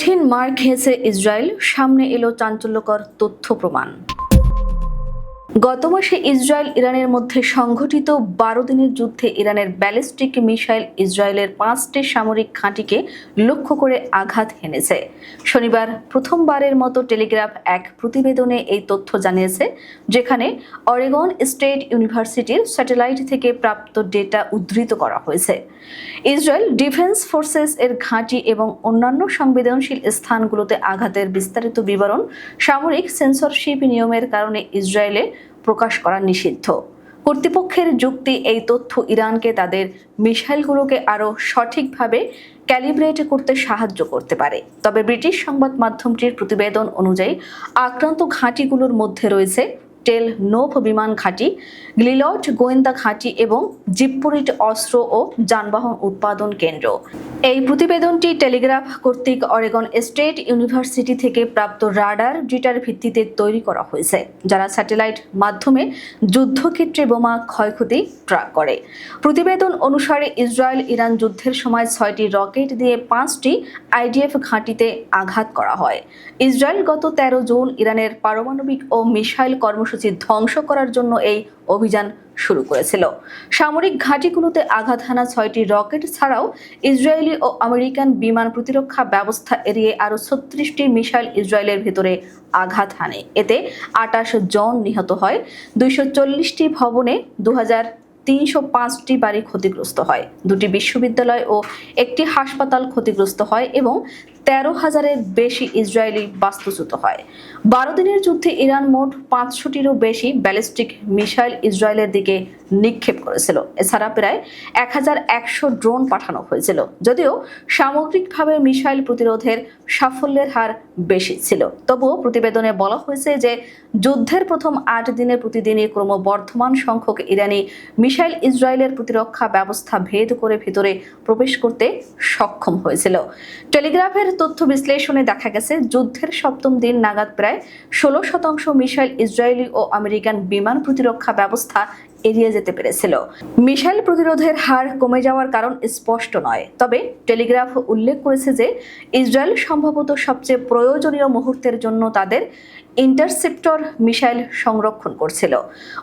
কঠিন মার খেয়েছে ইসরায়েল। সামনে এলো চাঞ্চল্যকর তথ্য প্রমাণ। গত মাসে ইসরায়েল ইরানের মধ্যে সংঘটিত বারো দিনের যুদ্ধে ইরানের ব্যালিস্টিক মিসাইল ইসরায়েলের পাঁচটি সামরিক ঘাঁটিকে লক্ষ্য করে আঘাত হেনেছে। শনিবার প্রথমবারের মতো টেলিগ্রাফ এক প্রতিবেদনে এই তথ্য জানিয়েছে, যেখানে অরেগন স্টেট ইউনিভার্সিটির স্যাটেলাইট থেকে প্রাপ্ত ডেটা উদ্ধৃত করা হয়েছে। ইসরায়েল ডিফেন্স ফোর্সেস এর ঘাঁটি এবং অন্যান্য সংবেদনশীল স্থানগুলোতে আঘাতের বিস্তারিত বিবরণ, সামরিক সেন্সরশিপ নিয়মের কারণে ইসরায়েলে প্রকাশ করা নিষিদ্ধ। কর্তৃপক্ষের যুক্তি এই তথ্য ইরানকে তাদের মিসাইলগুলোকে আরও সঠিকভাবে ক্যালিব্রেট করতে সাহায্য করতে পারে। তবে ব্রিটিশ সংবাদ মাধ্যমটির প্রতিবেদন অনুযায়ী আক্রান্ত ঘাঁটিগুলোর মধ্যে রয়েছে টেল নোভ বিমান ঘাঁটি, গ্লিলট, গোয়েন্দা ঘাঁটি এবং জিপ্পুরিট অস্ত্র ও যানবাহন উৎপাদন কেন্দ্র। এই প্রতিবেদনটি টেলিগ্রাফ কর্তৃক অরেগন স্টেট ইউনিভার্সিটি থেকে প্রাপ্ত রাডার ডিটার ভিত্তিতে তৈরি করা হয়েছে, যারা স্যাটেলাইট মাধ্যমে যুদ্ধক্ষেত্রে বোমা ক্ষয়ক্ষতি ট্র্যাক করে। প্রতিবেদন অনুসারে ইসরায়েল ইরান যুদ্ধের সময় ছয়টি রকেট দিয়ে পাঁচটি আইডিএফ ঘাঁটিতে আঘাত করা হয়। ইসরায়েল গত তেরো জুন ইরানের পারমাণবিক ও মিসাইল কর্মসূচি ধ্বংস করার জন্য এই অভিযান শুরু করেছিল। সামরিক ঘাঁটিগুলোতে আঘাত হানা ছয়টি রকেট ছাড়াও ইসরায়েলি ও আমেরিকান বিমান প্রতিরক্ষা ব্যবস্থা এড়িয়ে আরও ছত্রিশটি মিসাইল ইসরায়েলের ভেতরে আঘাত হানে। এতে আটাশ জন নিহত হয় দুইশো চল্লিশটি ভবনে দু তিনশো পাঁচটি বাড়ি ক্ষতিগ্রস্ত হয়, দুটি বিশ্ববিদ্যালয় ও একটি হাসপাতাল ক্ষতিগ্রস্ত হয় এবং তেরো হাজারের বেশি ইসরায়েলি বাস্তুচ্যুত হয়। বারো দিনের যুদ্ধে ইরান মোট পাঁচশোটিরও বেশি ব্যালিস্টিক মিসাইল ইসরায়েলের দিকে নিক্ষেপ করেছিল। এছাড়া প্রায় এক হাজার একশো ড্রোন পাঠানো হয়েছিল, যদিও সামগ্রিকভাবে মিসাইল প্রতিরোধের সাফল্যের হার বেশি ছিল। তবুও প্রতিবেদনে বলা হয়েছে যে, যুদ্ধের প্রথম আট দিনে প্রতিদিনই ক্রমবর্ধমান সংখ্যক ইরানি মিসাইল ইসরায়েলের প্রতিরক্ষা ব্যবস্থা ভেদ করে ভিতরে প্রবেশ করতে সক্ষম হয়েছিল। টেলিগ্রাফের তথ্য বিশ্লেষণে দেখা গেছে, যুদ্ধের সপ্তম দিন নাগাদ প্রায় ষোলো শতাংশ মিসাইল ইসরায়েলি ও আমেরিকান বিমান প্রতিরক্ষা ব্যবস্থা এড়িয়ে যেতে পেরেছিল। মিসাইল প্রতিরোধের হার কমে যাওয়ার কারণ স্পষ্ট নয়, তবে টেলিগ্রাফ উল্লেখ করেছে যে ইসরায়েল সম্ভবত সবচেয়ে প্রয়োজনীয় মুহূর্তের জন্য তাদের ইন্টারসেপ্টর মিসাইল সংরক্ষণ করছিল।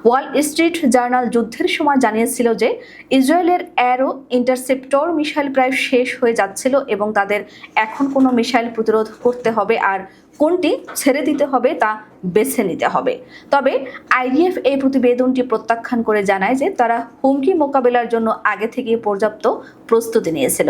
ওয়াল স্ট্রিট জার্নাল যুদ্ধের সময় জানিয়েছিল যে ইসরায়েলের অ্যারো ইন্টারসেপ্টর মিসাইল প্রায় শেষ হয়ে যাচ্ছিল এবং তাদের এখন কোনো মিসাইল প্রতিরোধ করতে হবে আর কোনটি ছেড়ে দিতে হবে তা বেছে নিতে হবে। তবে আইডিএফ এই প্রতিবেদনটি প্রত্যাখ্যান করে জানায় যে তারা হুমকি মোকাবেলার জন্য আগে থেকে পর্যাপ্ত প্রস্তুতি নিয়েছিল।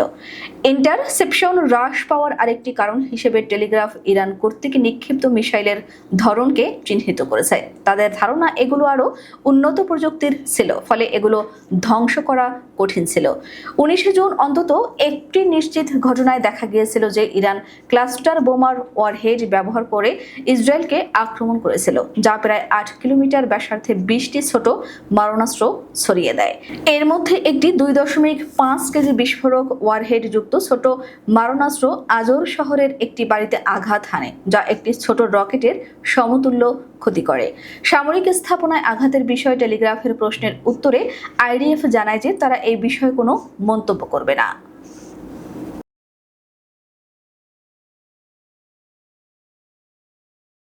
ইন্টারসেপশন হ্রাস পাওয়ার আরেকটি কারণ হিসেবে টেলিগ্রাফ ইরান কর্তৃক নিক্ষিপ্ত মিসাইলের ধরনকে চিহ্নিত করেছে। তাদের ধারণা এগুলো আরও উন্নত প্রযুক্তির ছিল, ফলে এগুলো ধ্বংস করা কঠিন ছিল। উনিশে জুন অন্তত একটি নিশ্চিত ঘটনায় দেখা গিয়েছিল যে ইরান ক্লাস্টার বোমার ওয়ারহেড ব্যবহার করে ইসরায়েলকে আক্রমণ করেছিল, যা প্রায় আট কিলোমিটার ব্যাসার্ধে বিশটি ছোট মারণাস্ত্র ছড়িয়ে দেয়। এর মধ্যে একটি দুই দশমিক পাঁচ কেজি বিস্ফোরক ওয়ারহেড যুক্ত ছোট মারণাস্ত্র আজর শহরের একটি বাড়িতে আঘাত হানে, যা একটি ছোট রকেটের সমতুল্য ক্ষতি করে। সামরিক স্থাপনায় আঘাতের বিষয়ে টেলিগ্রাফের প্রশ্নের উত্তরে আইডিএফ জানায় যে তারা এই বিষয়ে কোনো মন্তব্য করবে না।